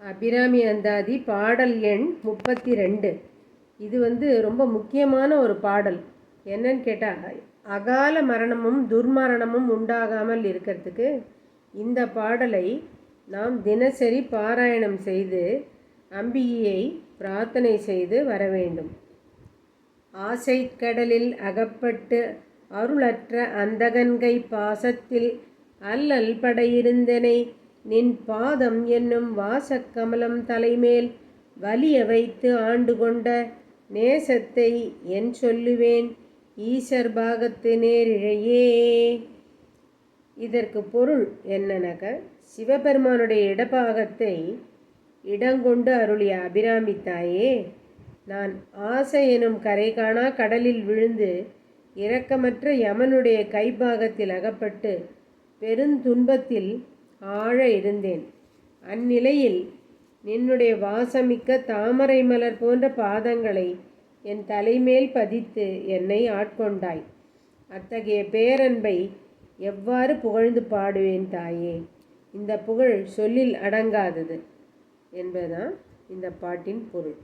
அபிராமி அந்தாதி பாடல் எண் முப்பத்தி ரெண்டு இது வந்து ரொம்ப முக்கியமான ஒரு பாடல். என்னன்னு கேட்டால் அகால மரணமும் துர்மரணமும் உண்டாகாமல் இருக்கிறதுக்கு இந்த பாடலை நாம் தினசரி பாராயணம் செய்து அம்பிகையை பிரார்த்தனை செய்து வர வேண்டும். ஆசை கடலில் அகப்பட்டு அருளற்ற அந்தகன்கை பாசத்தில் அல்லல்படையிருந்தனை நின் பாதம் என்னும் வாசக்கமலம் தலைமேல் வலிய வைத்து ஆண்டு கொண்ட நேசத்தை என் சொல்லுவேன். ஈசர் பாகத்து நேரிழையே. இதற்கு பொருள் என்னனக? சிவபெருமானுடைய இடபாகத்தை இடங்கொண்டு அருளிய அபிராமி தாயே நான் ஆசை எனும் கரை காணா கடலில் விழுந்து இரக்கமற்ற யமனுடைய கைப்பாகத்தில் அகப்பட்டு பெருந்துன்பத்தில் ஆழ இருந்தேன். அந்நிலையில் நின்னுடைய வாசமிக்க தாமரை மலர் போன்ற பாதங்களை என் தலைமேல் பதித்து என்னை ஆட்கொண்டாய். அத்தகைய பேரன்பை எவ்வாறு புகழ்ந்து பாடுவேன் தாயே? இந்த புகழ் சொல்லில் அடங்காதது என்பதுதான் இந்த பாட்டின் பொருள்.